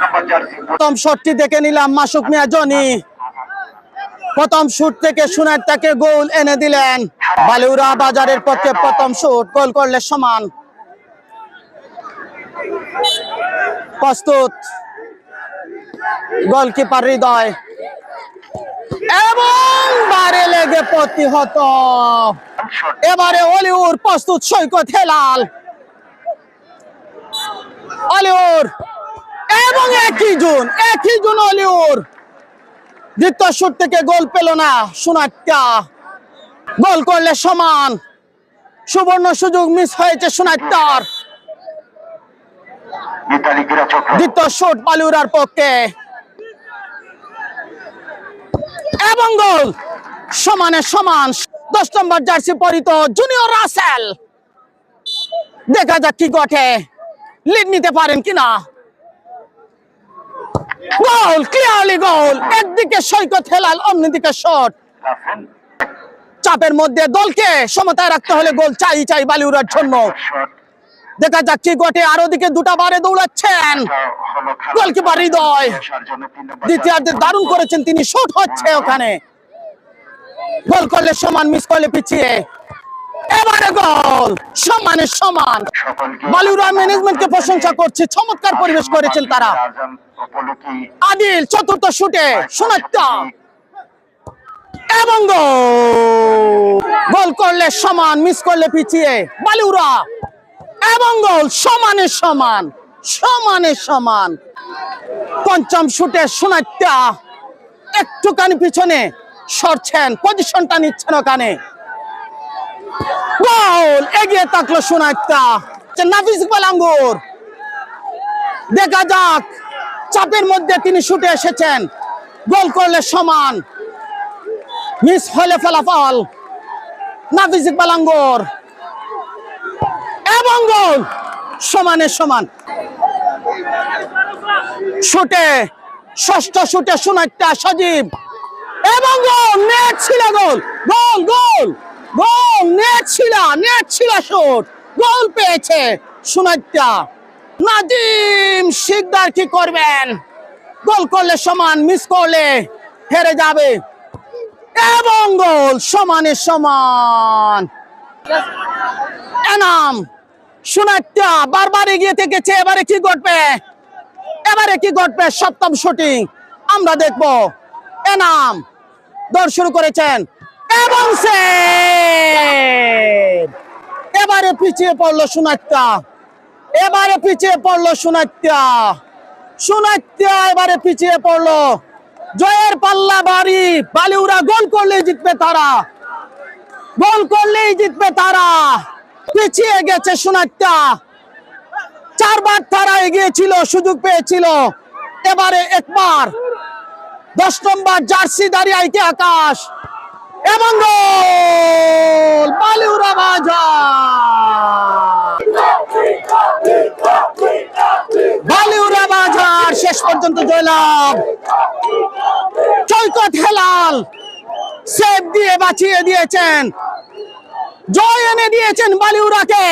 নম্বর jersey প্রথম শটটি দেখে নিলাম মাসুক মিয়া জনি। প্রথম শুট থেকে সুনার তাকে গোল এনে দিলেন। বালুরা বাজারের পক্ষে প্রথম শুট গোল করলে সমান। প্রস্তুত। গোলকিপার হৃদয়। এবং বারে লেগে প্রতিহত। এবারে অলিউর প্রস্তুত সৈকত হেলাল। অলিউর এবং একই জুন একই জুন অলিউর। দ্বিতীয় শুট থেকে গোল পেল না সোনাট্টা গোল করলে সমান। সুবর্ণ সুযোগ মিস হয়েছে সোনাট্টার চক্র দ্বিতীয় শুট বালুরার পক্ষে। এবং গোল সমানে সমান, দশ নম্বর জার্সি পরিত জুনিয়র রাসেল দেখা যাক কি ঘটে। লিড নিতে পারেন কিনা গোল ক্লিয়ারলি গোল। একদিকে সৈকত হেলাল, অন্যদিকে শট। চাপের মধ্যে দলকে সমতায় রাখতে হলে গোল চাই চাই বালিউরার জন্য। দেখা যাচ্ছে ঘটে। আর ওদিকে দুটা বারে দৌড়াচ্ছেন। গোলকিপার হৃদয়। দ্বিতীয়ার্ধে দারুণ করেছেন তিনি, শট হচ্ছে ওখানে। গোল করলে সমান, মিস করলে পিছিয়ে। এবারে গোল, সমানে সমান। বালুরা ম্যানেজমেন্টকে প্রশংসা করছে, চমৎকার পরিবেশ করেছেন তারা। আদিল, চতুর্থ শুটে সোনাত্তা এবং গোল করলে সমান, মিস করলে পিছিয়ে। বালুরা এবং সমানে সমান সমানে সমান। পঞ্চম শুটে সোনাত্তা একটুখানি পিছনে সরছেন, পজিশনটা নিচ্ছেন ওখানে। গোল, এগিয়ে থাকল সোনাত্তা নাফিস বালাঙ্গুর দেখা যাক, চাপের মধ্যে তিনি শুটে এসেছেন। গোল করলে সমান, মিস হলে ফলাফল, নাফিস ইকবাল আঙ্গুর। এবং গোল সমানে সমান। শুটে, ষষ্ঠ শুটে সুনাইটা সজীব। এবং গোল নেট ছিল goal. Goal goal. Goal, net ছিল নেট ছিল শুট। গোল পেয়েছে সুনাইটা। নাজিম শিকদার কি করবেন? গোল করলে সমান, মিস করলে হেরে যাবে। এবং গোল সমানে সমান। এনাম। সুনাইটা বারবার এগিয়ে থেকেছে, এবারে কি ঘটবে? এবারে কি সপ্তম শুটিং, আমরা দেখব। এনাম দৌড় শুরু করেছেন। এবং এবারে পিছিয়ে পড়ল সুনাত্যা এবারে পিছিয়ে পড়ল সুনাত্যা এবারে পিছিয়ে পড়ল। জয়ের পাল্লা বাড়ি গোল করলেই জিতবে তারা। গোল করলেই জিতবে তারা। পিছিয়ে গেছে সুনাত্যা চারবার তারা এগিয়েছিল সুযোগ পেয়েছিল। এবারে একবার। দশ নম্বর জার্সি দাঁড়িয়ে আইকে আকাশ। এবং শেষ পর্যন্ত জয়লাভ। চৈকত হেলাল। সেভ দিয়ে বাঁচিয়ে দিয়েছেন। জয় এনে দিয়েছেন বালিউরাকে